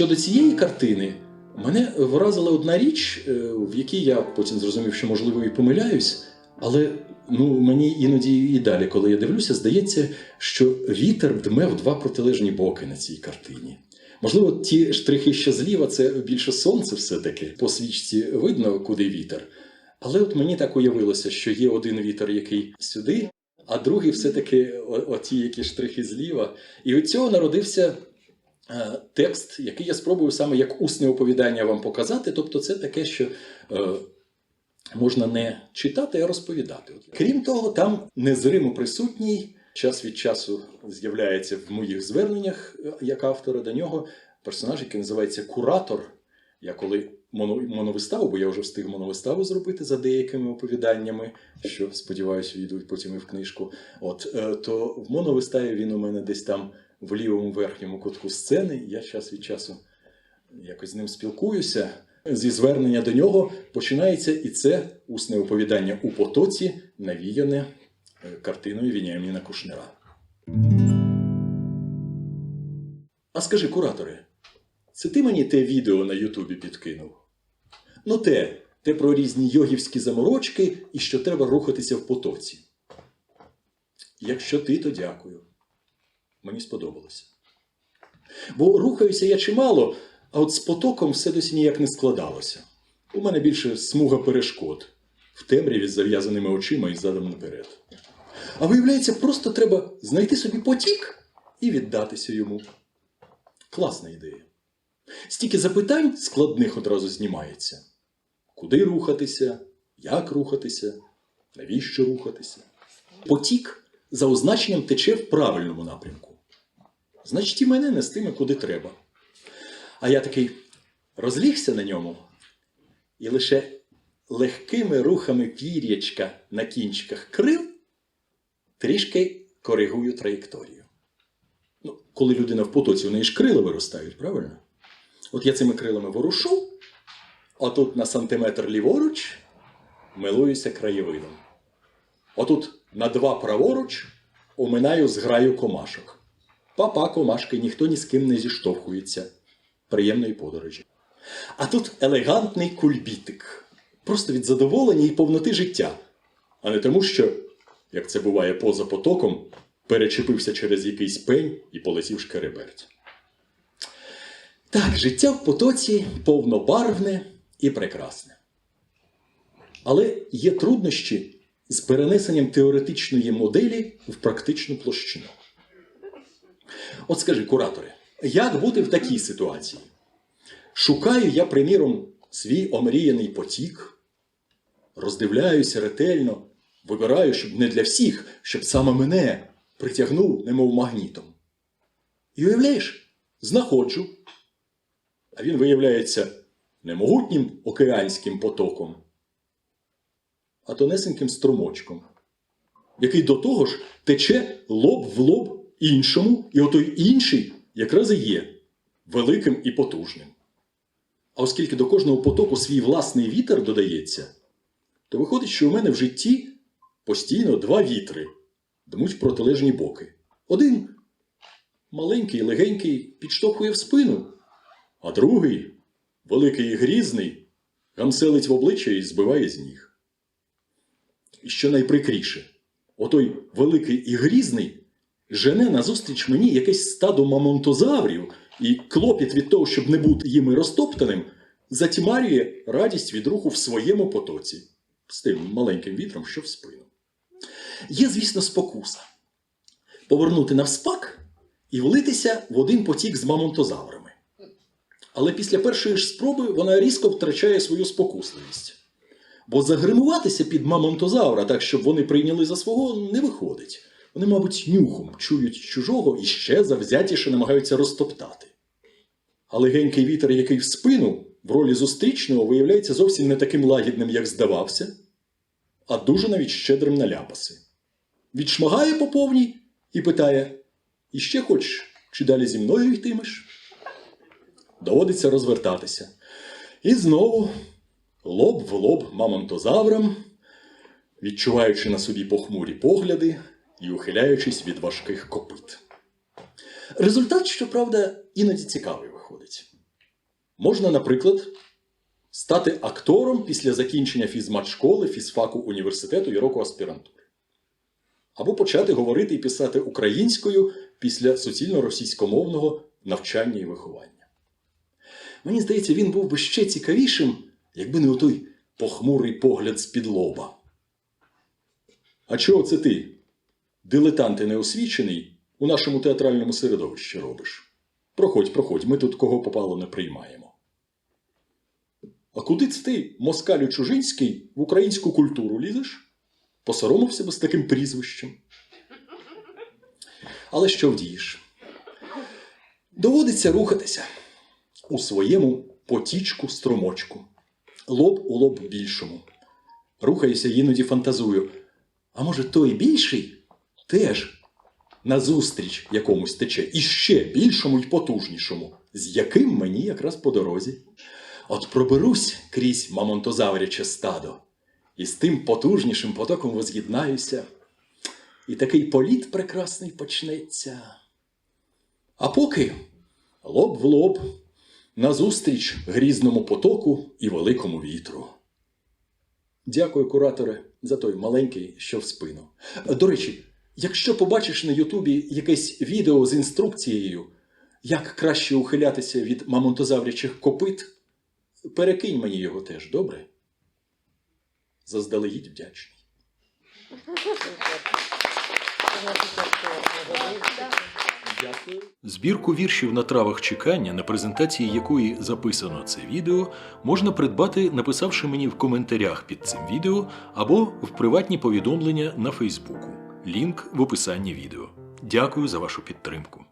щодо цієї картини, мене вразила одна річ, е, в якій я потім зрозумів, що можливо і помиляюсь, але ну, мені іноді і далі, коли я дивлюся, здається, що вітер дме в два протилежні боки на цій картині. Можливо, ті штрихи, що зліва, це більше сонце все-таки. По свічці видно, куди вітер. Але от мені так уявилося, що є один вітер, який сюди, а другий все-таки оті, які штрихи зліва. І від цього народився текст, який я спробую саме як усне оповідання вам показати. Тобто, це таке, що е, можна не читати, а розповідати. Крім того, там незримо присутній час від часу з'являється в моїх зверненнях е, як автора до нього персонаж, який називається Куратор. Я коли моно, моновиставу, бо я вже встиг моновиставу зробити за деякими оповіданнями, що сподіваюся, війдуть потім і в книжку. От е, то в моновиставі він у мене десь там в лівому верхньому кутку сцени. Я час від часу якось з ним спілкуюся. Зі звернення до нього починається і це усне оповідання у потоці, навіяне е, картиною Вініаміна Кушнера. А скажи, кураторе, це ти мені те відео на Ютубі підкинув? Ну, те, те про різні йогівські заморочки і що треба рухатися в потоці. Якщо ти, то дякую. Мені сподобалося. Бо рухаюся я чимало, а от з потоком все досі ніяк не складалося. У мене більше смуга перешкод в темряві з зав'язаними очима і задом наперед. А виявляється, просто треба знайти собі потік і віддатися йому. Класна ідея. Стільки запитань складних одразу знімається. Куди рухатися, як рухатися, навіщо рухатися. Потік за означенням тече в правильному напрямку. Значить, і мене нестиме куди треба. А я такий розлігся на ньому і лише легкими рухами пір'ячка на кінчиках крил трішки коригую траєкторію. Ну, коли людина в потоці, у неї ж крила виростають, правильно? От я цими крилами ворушу, а тут на сантиметр ліворуч милуюся краєвидом. Отут на два праворуч оминаю зграю комашок. Папа комашки, ніхто ні з ким не зіштовхується. Приємної подорожі. А тут елегантний кульбітик. Просто від задоволення і повноти життя. А не тому, що, як це буває поза потоком, перечепився через якийсь пень і полетів шкереберть. Так, життя в потоці повнобарвне і прекрасне. Але є труднощі з перенесенням теоретичної моделі в практичну площину. От скажи, кураторе, як бути в такій ситуації? Шукаю я, приміром, свій омріяний потік, роздивляюся ретельно, вибираю, щоб не для всіх, щоб саме мене притягнув, немов магнітом. І уявляєш, знаходжу. А він виявляється не могутнім океанським потоком, а тонесеньким струмочком, який до того ж тече лоб в лоб іншому, і отой інший якраз і є великим і потужним. А оскільки до кожного потоку свій власний вітер додається, то виходить, що у мене в житті постійно два вітри дмуть в протилежні боки. Один маленький, легенький, підштовхує в спину, а другий, великий і грізний, гамселить в обличчя і збиває з ніг. І що найприкріше, отой великий і грізний жене назустріч мені якесь стадо мамонтозаврів, і клопіт від того, щоб не бути їми розтоптаним, затьмарює радість від руху в своєму потоці з тим маленьким вітром, що в спину. Є, звісно, спокуса повернути навспак і влитися в один потік з мамонтозаврами. Але після першої ж спроби вона різко втрачає свою спокусливість. Бо загримуватися під мамонтозавра так, щоб вони прийняли за свого, не виходить. Вони, мабуть, нюхом чують чужого і ще завзятіше намагаються розтоптати. А легенький вітер, який в спину, в ролі зустрічного, виявляється зовсім не таким лагідним, як здавався, а дуже навіть щедрим на ляпаси. Відшмагає по повній і питає: Іще хочеш, чи далі зі мною йтимеш? Доводиться розвертатися. І знову лоб в лоб мамонтозаврам, відчуваючи на собі похмурі погляди і ухиляючись від важких копит. Результат, щоправда, іноді цікавий виходить. Можна, наприклад, стати актором після закінчення фізмат-школи, фізфаку університету і року аспірантури. Або почати говорити і писати українською після суцільно-російськомовного навчання і виховання. Мені здається, він був би ще цікавішим, якби не отой похмурий погляд з-під лоба. А чого це ти, дилетант і неосвічений, у нашому театральному середовищі робиш? Проходь, проходь, ми тут кого попало не приймаємо. А куди це ти, москалю чужинський, в українську культуру лізеш? Посоромився би з таким прізвищем. Але що вдієш? Доводиться рухатися у своєму потічку струмочку, лоб у лоб більшому. Рухаюся, іноді фантазую. А може, той більший теж назустріч якомусь тече, і ще більшому й потужнішому, з яким мені якраз по дорозі. От проберусь крізь мамонтозавряче стадо, і з тим потужнішим потоком воз'єднаюся, і такий політ прекрасний почнеться. А поки лоб в лоб, назустріч грізному потоку і великому вітру. Дякую, кураторе, за той маленький, що в спину. До речі, якщо побачиш на Ютубі якесь відео з інструкцією, як краще ухилятися від мамонтозаврячих копит, перекинь мені його теж, добре? Заздалегідь вдячний. Збірку віршів на травах чекання, на презентації якої записано це відео, можна придбати, написавши мені в коментарях під цим відео або в приватні повідомлення на Фейсбуку. Лінк в описанні відео. Дякую за вашу підтримку.